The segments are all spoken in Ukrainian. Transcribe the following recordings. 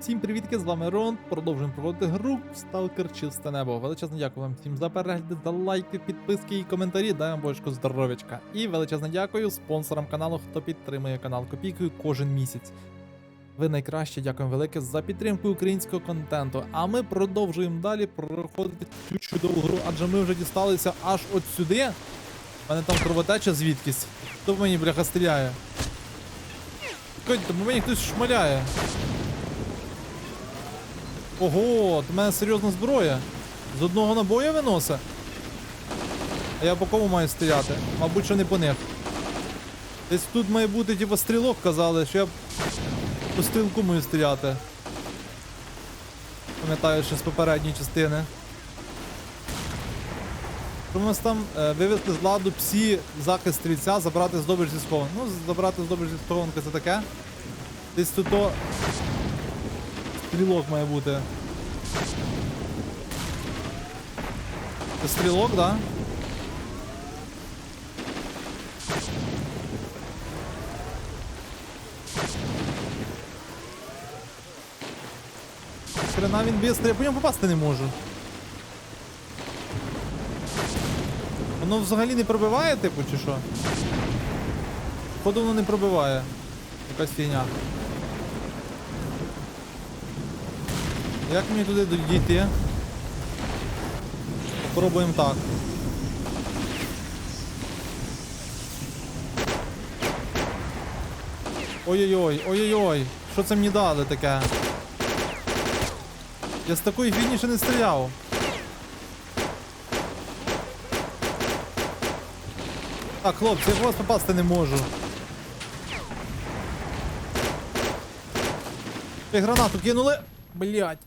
Всім привітки, з вами Рон. Продовжуємо проводити гру Сталкер Чисте Небо. Величезне дякую вам всім за перегляди, за лайки, підписки і коментарі. Дай вам бочку здоров'ячка. І величезне дякую спонсорам каналу, хто підтримує канал копійкою кожен місяць. Ви найкраще дякуємо велике за підтримку українського контенту. А ми продовжуємо далі проходити цю чудову гру, адже ми вже дісталися аж от сюди. У мене там кровотеча звідкись. Хто в мені бляха стріляє? Бо мені хтось шмаляє. Ого, в мене серйозна зброя. З одного набоя виносить. А я по кому маю стріляти? Мабуть, що не по них. Десь тут має бути, типу, стрілок казали, що я по стрілку маю стріляти. Пам'ятаю, що з попередньої частини. У нас там е, вивести з ладу псі захист стрільця, забрати здобич зі схованки. Ну, забрати здобич зі схованки це таке. Десь тут то Стрілок має бути. Це стрілок, да? Хрена він бістрий, я по ньому попасти не можу. Воно взагалі не пробиває, типу, чи що? Походу воно не пробиває. Якась фігня. Як мені туди дійти? Попробуємо так. Ой-ой-ой, ой-ой-ой, що це мені дали таке? Я з такої фігні ще не стріляв. Так, хлопці, я вас попасти не можу. Ви гранату кинули? Блять.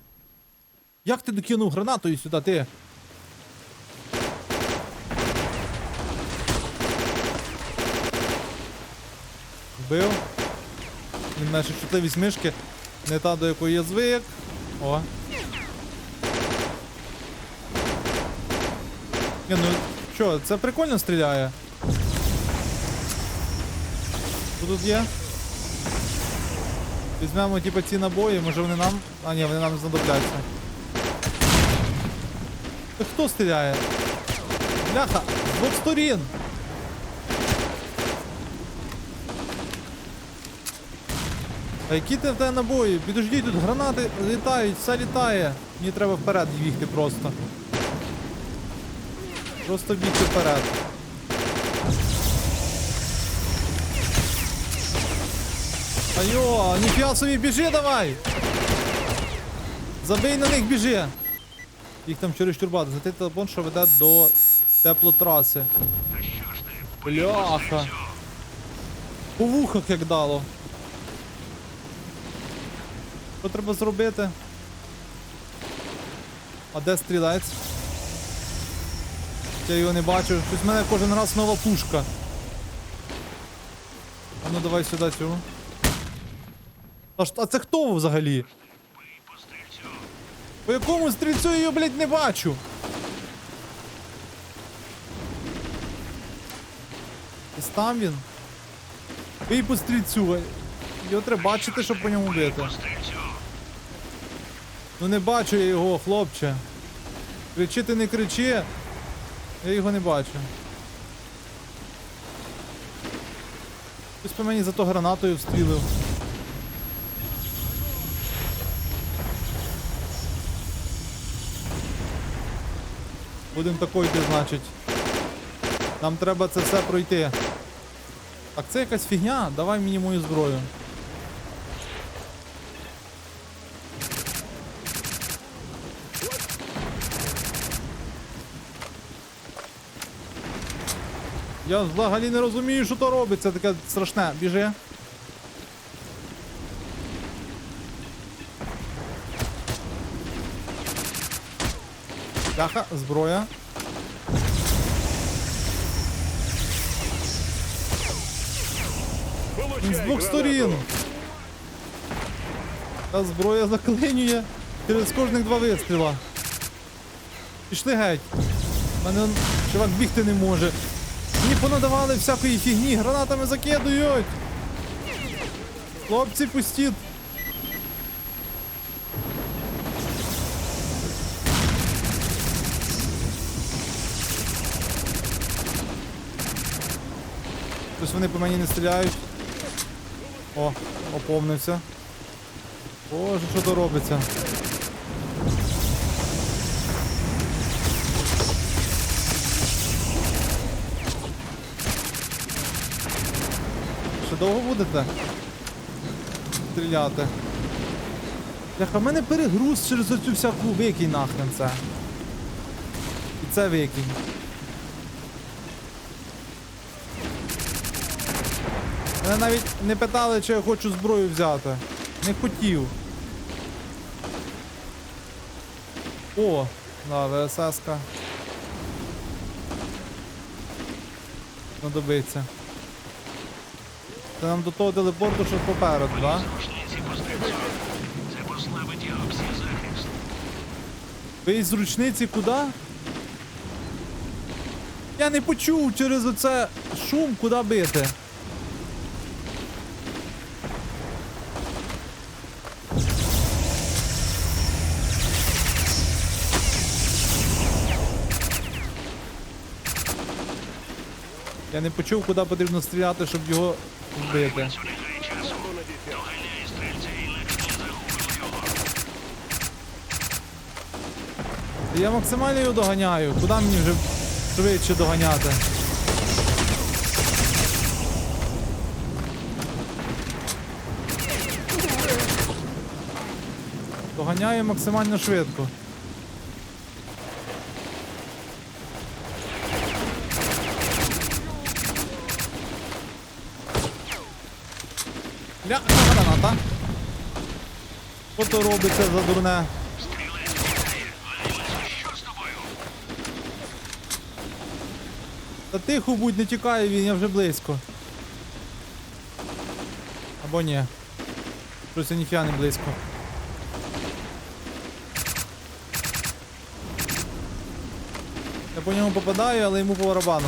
Як ти докинув гранатою сюди, ти? Вбив. Він наші чутливість мишки. Не та, до якої я звик. О. Ні, ну що, це прикольно стріляє. Що тут є? Візьмемо типу ці набої, може вони нам. А ні, вони нам знадобляться. Хто стріляє? Бляха! З двох сторін! А які ти в тебе набої? Підожди, тут гранати літають, все літає. Мені треба вперед бігти просто. Просто бігти вперед. Айо, ніфіга собі біжи давай! Забий на них біжи! Їх там через турбати. Зайти телефон, що веде до теплотраси. Бляха! По вухах як дало. Що треба зробити? А де стрілець? Я його не бачу. Щось в мене кожен раз нова пушка. А ну давай сюди цю. А це хто взагалі? По якому стрільцю я його, блядь, не бачу? Десь там він. Бий по стрільцю. Його треба бачити, щоб по ньому бити. Ну не бачу я його, хлопче. Кричи ти не кричи. Я його не бачу. Хтось по мені зато гранатою встрілив. Будемо тако йти, значить. Нам треба це все пройти. Так, це якась фігня, давай мені мою зброю. Я взагалі не розумію, що то робиться, таке страшне. Біжи. Бляха, зброя. З двох сторін. Та зброя заклинює через кожних два вистріла. Пішли геть. У мене чувак бігти не може. Мені понадавали всякої фігні, гранатами закидують. Хлопці, пустіть. Щось вони по мені не стріляють. О, оповнився. Боже, що то робиться? Ще довго будете? Стріляти. Бляха, в мене перегруз через оцю всяку викинь нахрен це. І це викинь. Мене навіть не питали, чи я хочу зброю взяти. Не хотів. О, да, ВСС-ка. Знадобиться. Це нам до того телепорту, що попереду, так? Да? Це послабить його захист. Ви з ручниці куди? Я не почув через оце шум, куди бити. Я не почув, куди потрібно стріляти, щоб його вбити. Я максимально його доганяю. Куди мені вже швидше доганяти? Доганяю максимально швидко. То робиться за дурне? Та тихо будь, не тікає він, я вже близько. Або ні. Щось я не близько. Я по ньому попадаю, але йому по барабану.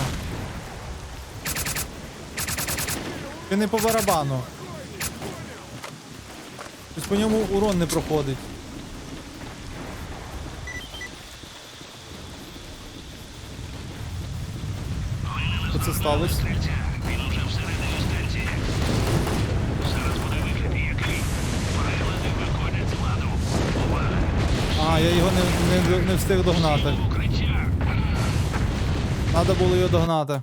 Чи не по барабану? По ньому урон не проходить. Що це сталося? Він уже всередині станції. Зараз буде вихід який. Прилади виходять з ладу. А, я його не, не, не встиг догнати. Надо було його догнати.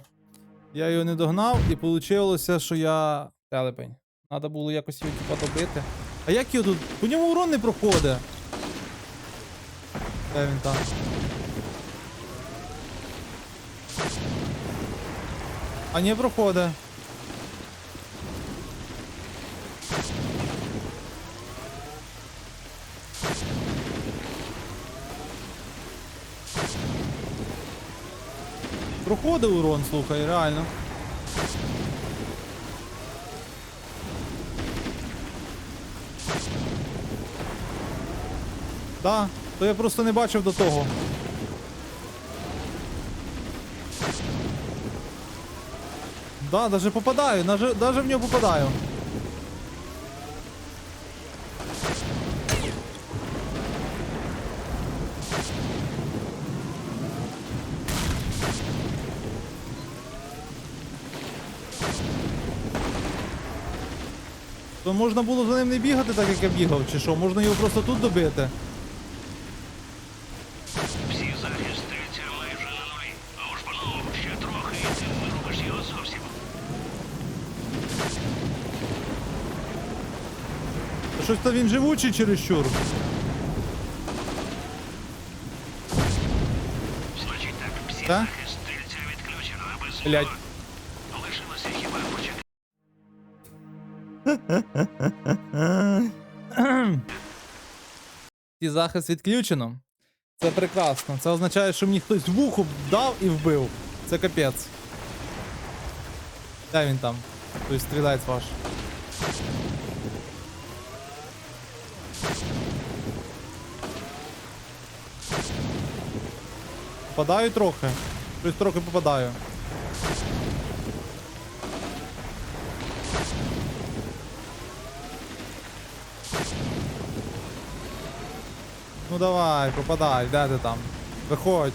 Я його не догнав і вийшло, що я. Телепень. Надо було якось його типа добити. А як його тут? По ньому урон не проходить. Де він там? А не проходить. Проходить урон, слухай, реально. Да, то я просто не бачив до того. Да, даже попадаю, даже, даже в нього попадаю. То можна було за ним не бігати, так як я бігав, чи що? Можна його просто тут добити. Та Щось то він живучий чересчур. Значить так, всі Да? захист стрільця відключено, а Блядь. нього лишилося хіба почекати. І захист відключено. Це прекрасно. Це означає, що мені хтось вухо дав і вбив. Це капець. Де він там? Той стрілець ваш. Попадаю трохи. Щось трохи попадаю. Ну давай, попадай, де ти там? Виходь.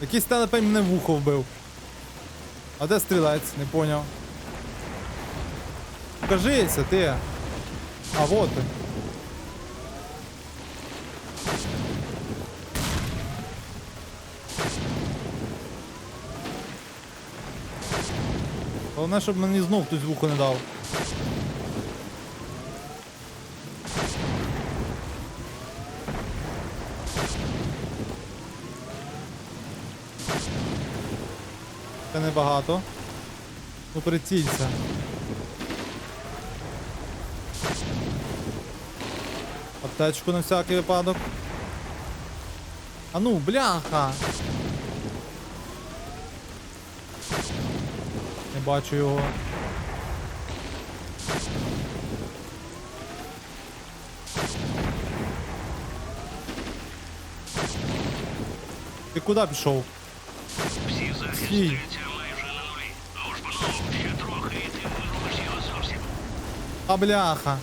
Якийсь телепень мене в вухо вбив. А де стрілець? Не поняв. Покажися, ти. А вот ти. Головне, щоб мені знов хтось в не дав. Це небагато. Ну прицілься. Аптечку на всякий випадок. А ну, бляха! Бачу його. Ти куди пішов? Всі захист Стій. стрільця майже на нулі. Ну ж панове, ще трохи і ти його зовсім. Та бляха.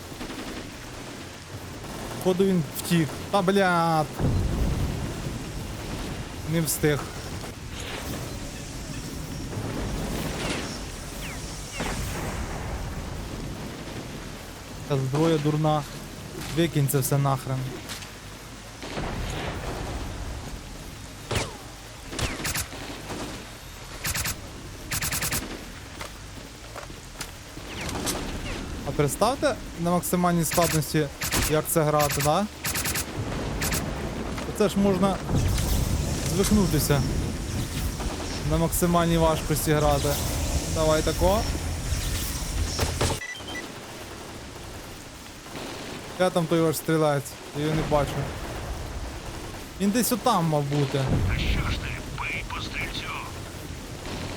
Походу він втік. Та блядь. Не встиг. Та зброя дурна. Викинь це все нахрен. А представте на максимальній складності, як це грати, да? Це ж можна звикнутися на максимальній важкості грати. Давай тако. Я там той ваш стрілець, я його не бачу. Він десь отам мав бути. А що ж ти, бий по стрільцю?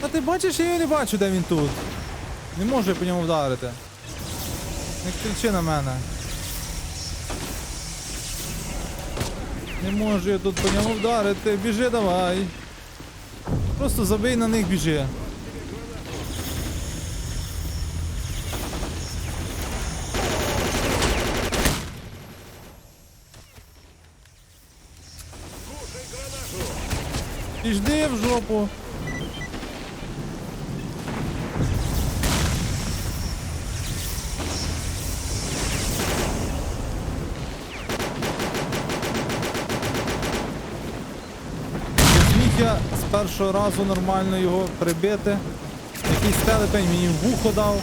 А ти бачиш, я його не бачу, де він тут. Не можу я по ньому вдарити. Не кричи на мене. Не можу я тут по ньому вдарити. Біжи давай. Просто забий на них біжи. Піжди в жопу. Я з першого разу нормально його прибити. Якийсь телепень мені в вухо дав.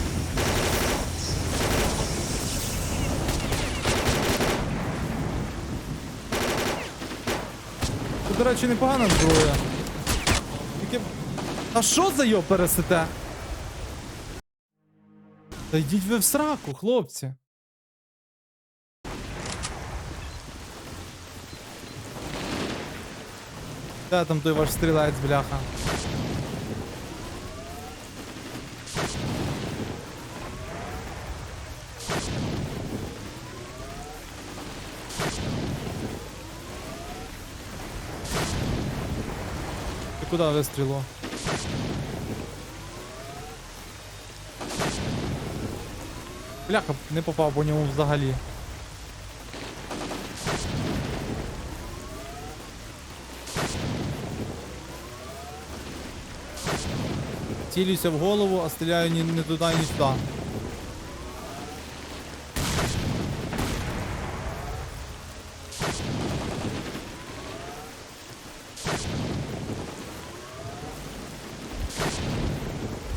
Це, до речі, непогана зброя. А що за його пересете? Та йдіть ви в сраку, хлопці. Де там той ваш стрілець, бляха? Ти куди вистріло? Бляха, не попав по ньому взагалі. Цілюся в голову, а стріляю ні, не туди, ні сюди.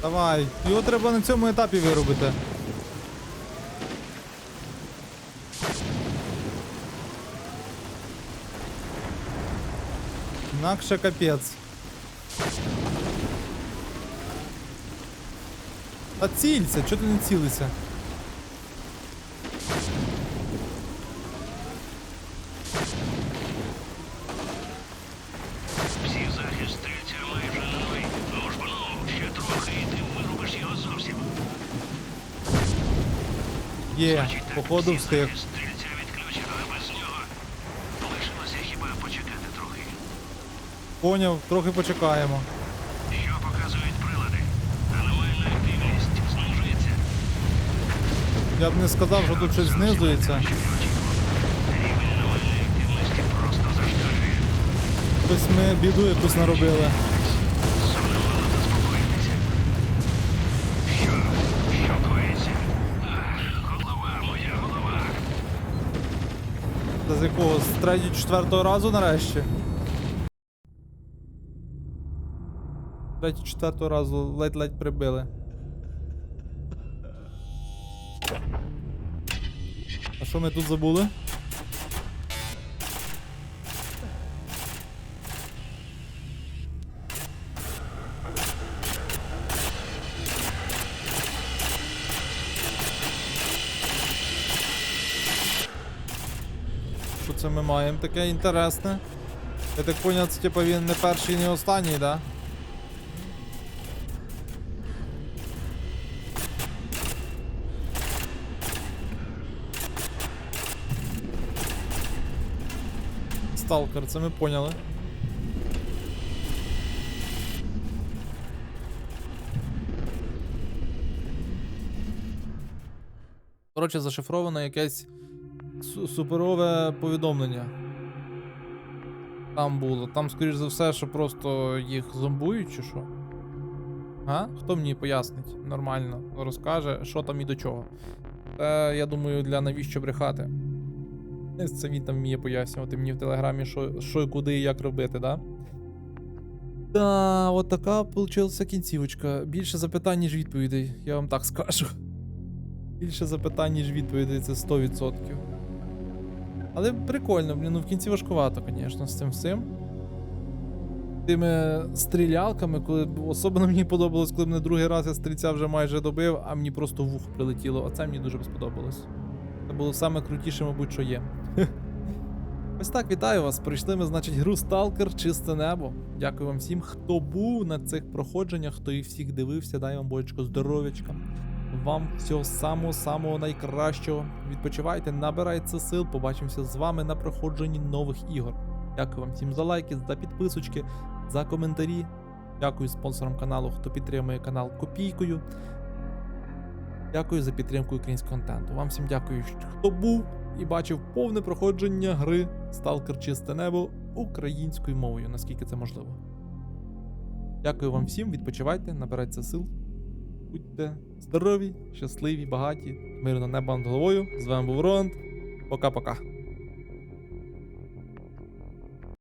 Давай, його треба на цьому етапі виробити. Інакше капець. Та цілься, чого ти не цілися? Всі захист стрільця Поняв, трохи почекаємо. Що показують прилади? Аномальна активність знижується. Я б не сказав, що тут щось знизується. Рівень аномальної активності просто зашкалює. Хтось ми біду якусь наробили. Сумнувало заспокоїтися. Що? Що коїться? Голова, моя голова. Та з якого? З третього четвертого разу нарешті? Третього, четвертого разу ледь-ледь прибили. А що ми тут забули? Що це ми маємо таке інтересне? Я так поняв, це типа він не перший, не останній, да? Сталкер, це ми поняли. Коротше, зашифровано якесь суперове повідомлення. Там було. Там, скоріш за все, що просто їх зомбують, чи що? А? Хто мені пояснить? Нормально розкаже, що там і до чого. Це, я думаю, для навіщо брехати. Це він там вміє пояснювати мені в телеграмі, що, що і куди і як робити, да? Да, от така получилася кінцівочка. Більше запитань, ніж відповідей, я вам так скажу. Більше запитань, ніж відповідей, це 100%. Але прикольно, блін, ну в кінці важкувато, звісно, з цим всім. Тими стрілялками, коли особливо мені подобалось, коли мене другий раз я стрільця вже майже добив, а мені просто вух прилетіло. Оце мені дуже сподобалось. Це було саме крутіше, мабуть, що є. Ось так, вітаю вас. Прийшли ми, значить, гру Stalker Чисте небо. Дякую вам всім, хто був на цих проходженнях, хто їх всіх дивився. Дай вам бочко здоров'ячка. Вам всього самого-самого найкращого. Відпочивайте, набирайте сил. Побачимося з вами на проходженні нових ігор. Дякую вам всім за лайки, за підписочки, за коментарі. Дякую спонсорам каналу, хто підтримує канал копійкою. Дякую за підтримку українського контенту. Вам всім дякую, хто був і бачив повне проходження гри Сталкер Чисте Небо українською мовою, наскільки це можливо. Дякую вам всім, відпочивайте, набирайте сил. Будьте здорові, щасливі, багаті, мирно небо над головою. З вами був Ронд. Пока-пока.